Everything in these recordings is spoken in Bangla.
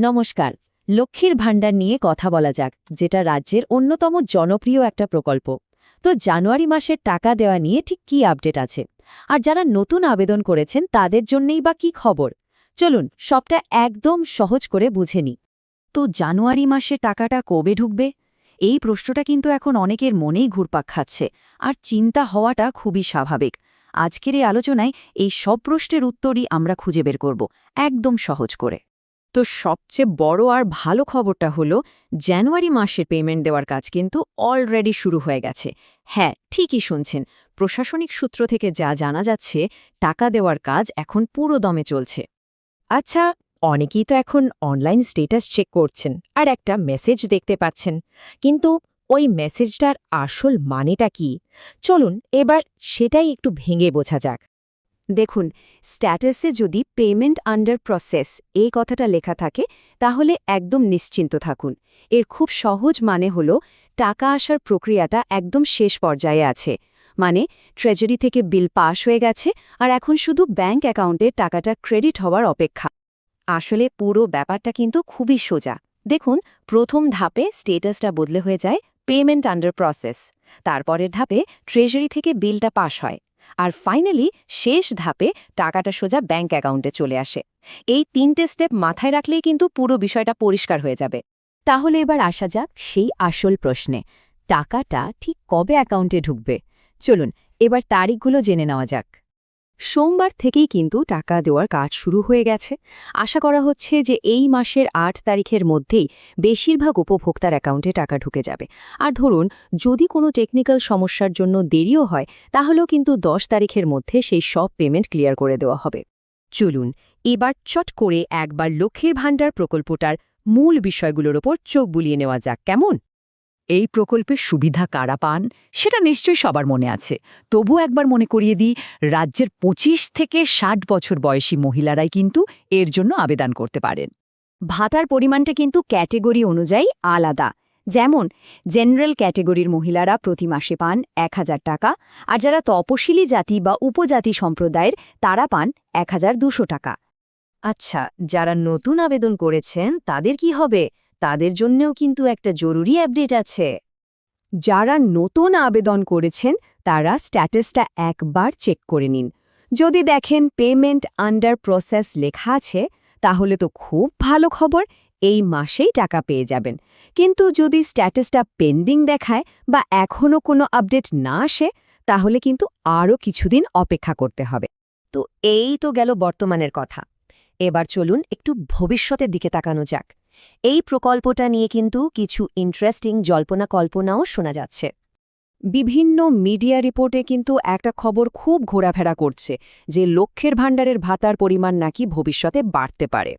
নমস্কার, লক্ষ্মীর ভাণ্ডার নিয়ে কথা বলা যাক, যেটা রাজ্যের অন্যতম জনপ্রিয় একটা প্রকল্প। তো জানুয়ারি মাসের টাকা দেওয়া নিয়ে ঠিক কী আপডেট আছে? আর যারা নতুন আবেদন করেছেন, তাদের জন্যেই বা কী খবর? চলুন, সবটা একদম সহজ করে বুঝে নিই। তো জানুয়ারি মাসে টাকাটা কবে ঢুকবে? এই প্রশ্নটা কিন্তু এখন অনেকের মনেই ঘুরপাক খাচ্ছে, আর চিন্তা হওয়াটা খুবই স্বাভাবিক। আজকের এই আলোচনায় এই সব প্রশ্নের উত্তরই আমরা খুঁজে বের করব, একদম সহজ করে। তো সবচেয়ে বড় আর ভালো খবরটা হলো, জানুয়ারি মাসের পেমেন্ট দেওয়ার কাজ কিন্তু অলরেডি শুরু হয়ে গেছে। হ্যাঁ ঠিকই শুনছেন। প্রশাসনিক সূত্র থেকে যা জানা যাচ্ছে, টাকা দেওয়ার কাজ এখন পুরো দমে চলছে। আচ্ছা অনেকেই তো এখন অনলাইন স্টেটাস চেক করছেন আর একটা মেসেজ দেখতে পাচ্ছেন। কিন্তু ওই মেসেজটার আসল মানেটা কি? চলুন, এবার সেটাই একটু ভেঙে বোঝা যাক। দেখুন স্ট্যাটাসে যদি পেমেন্ট আন্ডার প্রসেস এই কথাটা লেখা থাকে, তাহলে একদম নিশ্চিন্ত থাকুন। এর খুব সহজ মানে হল, টাকা আসার প্রক্রিয়াটা একদম শেষ পর্যায়ে আছে। মানে ট্রেজারি থেকে বিল পাশ হয়ে গেছে আর এখন শুধু ব্যাঙ্ক অ্যাকাউন্টে টাকাটা ক্রেডিট হওয়ার অপেক্ষা। আসলে পুরো ব্যাপারটা কিন্তু খুবই সোজা। দেখুন, প্রথম ধাপে স্টেটাসটা বদলে হয়ে যায় পেমেন্ট আন্ডার প্রসেস তারপরের ধাপে ট্রেজারি থেকে বিলটা পাস হয়। আর ফাইনালি শেষ ধাপে টাকাটা সোজা ব্যাঙ্ক অ্যাকাউন্টে চলে আসে। এই তিনটে স্টেপ মাথায় রাখলেই কিন্তু পুরো বিষয়টা পরিষ্কার হয়ে যাবে। তাহলে এবার আসা যাক সেই আসল প্রশ্নে, টাকাটা ঠিক কবে অ্যাকাউন্টে ঢুকবে? চলুন, এবার তারিখগুলো জেনে নেওয়া যাক। সোমবার থেকেই কিন্তু টাকা দেওয়ার কাজ শুরু হয়ে গেছে। আশা করা হচ্ছে যে এই মাসের আট তারিখের মধ্যেই বেশিরভাগ উপভোক্তার অ্যাকাউন্টে টাকা ঢুকে যাবে। আর ধরুন, যদি কোনো টেকনিক্যাল সমস্যার জন্য দেরিও হয়, তাহলেও কিন্তু দশ তারিখের মধ্যে সেই সব পেমেন্ট ক্লিয়ার করে দেওয়া হবে। চলুন, এবার চট করে একবার লক্ষ্মীর ভাণ্ডার প্রকল্পটার মূল বিষয়গুলোর ওপর চোখ বুলিয়ে নেওয়া যাক। কেমন? এই প্রকল্পের সুবিধা কারা পান, সেটা নিশ্চয়ই সবার মনে আছে। তবু একবার মনে করিয়ে দিই, রাজ্যের ২৫ থেকে ষাট বছর বয়সী মহিলারাই কিন্তু এর জন্য আবেদন করতে পারেন। ভাতার পরিমাণটা কিন্তু ক্যাটেগরি অনুযায়ী আলাদা। যেমন, জেনারেল ক্যাটেগরির মহিলারা প্রতি মাসে পান এক হাজার টাকা, আর যারা তপশিলি জাতি বা উপজাতি সম্প্রদায়ের, তারা পান এক টাকা। আচ্ছা যারা নতুন আবেদন করেছেন, তাদের কি হবে? তাদের জন্যও কিন্তু একটা জরুরি আপডেট আছে। যারা নতুন আবেদন করেছেন, তারা স্ট্যাটাসটা একবার চেক করে নিন। যদি দেখেন পেমেন্ট আন্ডার প্রসেস লেখা আছে, তাহলে তো খুব ভালো খবর, এই মাসেই টাকা পেয়ে যাবেন। কিন্তু যদি স্ট্যাটাসটা পেন্ডিং দেখায় বা এখনও কোনো আপডেট না আসে, তাহলে কিন্তু আরও কিছুদিন অপেক্ষা করতে হবে। তো এই তো গেল বর্তমানের কথা। এবার চলুন একটু ভবিষ্যতের দিকে তাকানো যাক। এই প্রকল্পটা নিয়ে কিন্তু কিছু ইন্টারেস্টিং জল্পনা কল্পনাও শোনা যাচ্ছে। বিভিন্ন মিডিয়া রিপোর্টে কিন্তু একটা খবর খুব ঘোরাফেরা করছে যে লক্ষ্যের ভাণ্ডারের ভাতার পরিমাণ নাকি ভবিষ্যতে বাড়তে পারে।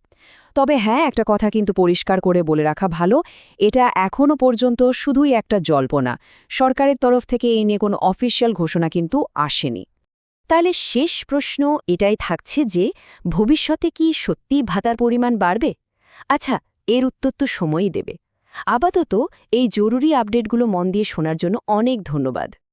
তবে হ্যাঁ একটা কথা কিন্তু পরিষ্কার করে বলে রাখা ভালো, এটা এখনও পর্যন্ত শুধুই একটা জল্পনা। সরকারের তরফ থেকে এই নিয়ে কোনো অফিসিয়াল ঘোষণা কিন্তু আসেনি। তাহলে শেষ প্রশ্ন এটাই থাকছে যে ভবিষ্যতে কি সত্যি ভাতার পরিমাণ বাড়বে? আচ্ছা এর উত্তর তো সময়ই দেবে। আপাতত এই জরুরি আপডেটগুলো মন দিয়ে শোনার জন্য অনেক ধন্যবাদ।